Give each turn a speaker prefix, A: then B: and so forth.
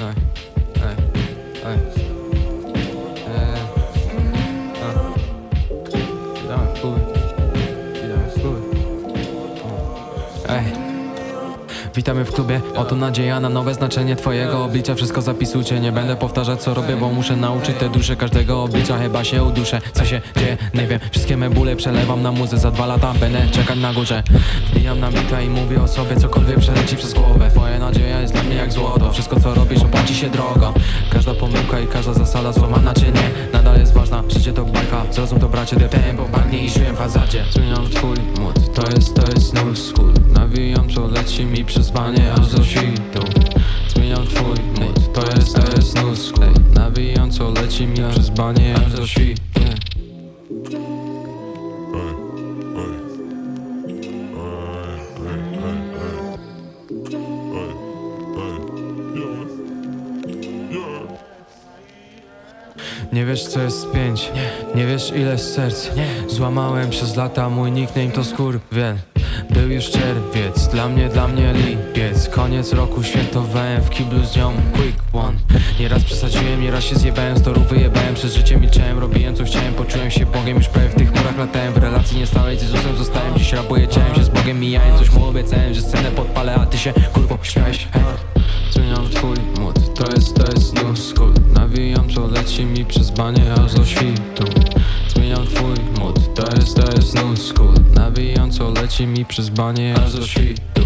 A: Ej, ej, ej. Eee, a. Witamy w klubie. Witamy w klubie. O. Ej. Witamy w klubie, oto nadzieja na nowe znaczenie twojego oblicza. Wszystko zapisujcie, nie będę powtarzać co robię Bo muszę nauczyć te dusze każdego oblicza. Chyba się uduszę, co się dzieje, nie wiem. Wszystkie me bóle przelewam na muzę Za dwa lata będę czekać na górze. Wbijam na mita i mówię o sobie Cokolwiek przeleci przez głowę. Twoja nadzieja jest dla mnie jak złoto. Wszystko co robisz opłaci się drogo. Każda pomyłka i każda zasada złamana czy nie? Nadal jest ważna, życie to bajka Zrozum to bracie, tempo hazadzie Zmieniam twój mód, to jest, to jest new school Nawijam co leci mi przez banie aż do świtu Zmieniam twój mód, to jest, to jest new school Nawijam co leci mi przez banie aż do świtu Nie wiesz co jest pięć, nie wiesz ile serc Złamałem przez lata, mój nickname to skurwiel. Był już czerwiec, dla mnie, dla mnie lipiec. Koniec roku świętowałem w kiblu z nią. Quick one. Nieraz przesadziłem, nieraz się zjebałem, z toru wyjebałem Przez życie milczałem, robiłem co chciałem, poczułem się Bogiem. Już prawie w tych murach latałem, w relacji nie stałej z Jezusem. Zostałem Dziś rabuję, ciałem się z Bogiem, mijałem Coś mu obiecałem, że scenę podpalę, a ty się kurwo śmiałeś. Hej. Zmieniam twój mód, to jest, to jest new school Nawijam co leci mi przez banie aż do świtu Zmieniam twój mód, to jest, to jest new school Nawijam co leci mi przez banie aż do świtu